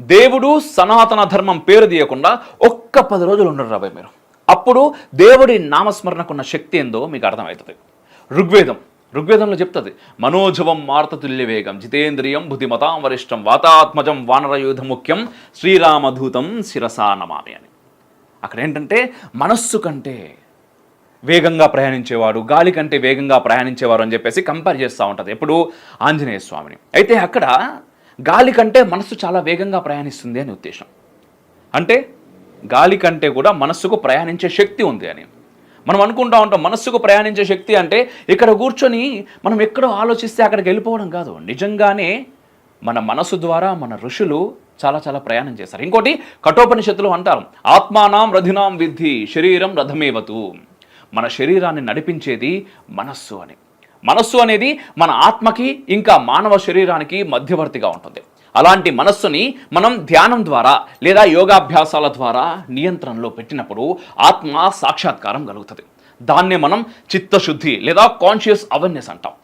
దేవుడు సనాతన ధర్మం పేరు తీయకుండా ఒక్క పది రోజులు ఉండరు రాబాయ్ మీరు. అప్పుడు దేవుడి నామస్మరణకున్న శక్తి ఏందో మీకు అర్థమవుతుంది. ఋగ్వేదం. ఋగ్వేదంలో చెప్తుంది మనోజవం మార్తతుల్యవేగం జితేంద్రియం బుద్ధిమతాం వరిష్టం వాతాత్మజం వానరయూధ ముఖ్యం శ్రీరామధూతం శిరసా నమామి అని. అక్కడ ఏంటంటే మనస్సు కంటే వేగంగా ప్రయాణించేవాడు గాలి కంటే వేగంగా ప్రయాణించేవారు అని చెప్పేసి కంపేర్ చేస్తూ ఉంటుంది ఎప్పుడు ఆంజనేయ స్వామిని. అయితే అక్కడ గాలి కంటే మనస్సు చాలా వేగంగా ప్రయాణిస్తుంది అని ఉద్దేశం. అంటే గాలి కంటే కూడా మనస్సుకు ప్రయాణించే శక్తి ఉంది అని. మనం అనుకుంటా ఉంటాం మనస్సుకు ప్రయాణించే శక్తి అంటే ఇక్కడ కూర్చొని మనం ఎక్కడో ఆలోచిస్తే అక్కడికి వెళ్ళిపోవడం కాదు. నిజంగానే మన మనసు ద్వారా మన ఋషులు చాలా చాలా ప్రయాణం చేశారు. ఇంకోటి కఠోపనిషత్తులు అంటారు. ఆత్మానాం రథినాం విద్ధి శరీరం రథమేవతు. మన శరీరాన్ని నడిపించేది మనస్సు అని. మనస్సు అనేది మన ఆత్మకి ఇంకా మానవ శరీరానికి మధ్యవర్తిగా ఉంటుంది. అలాంటి మనస్సుని మనం ధ్యానం ద్వారా లేదా యోగాభ్యాసాల ద్వారా నియంత్రణలో పెట్టినప్పుడు ఆత్మ సాక్షాత్కారం కలుగుతుంది. దాన్నే మనం చిత్తశుద్ధి లేదా కాన్షియస్ అవేర్నెస్ అంటాం.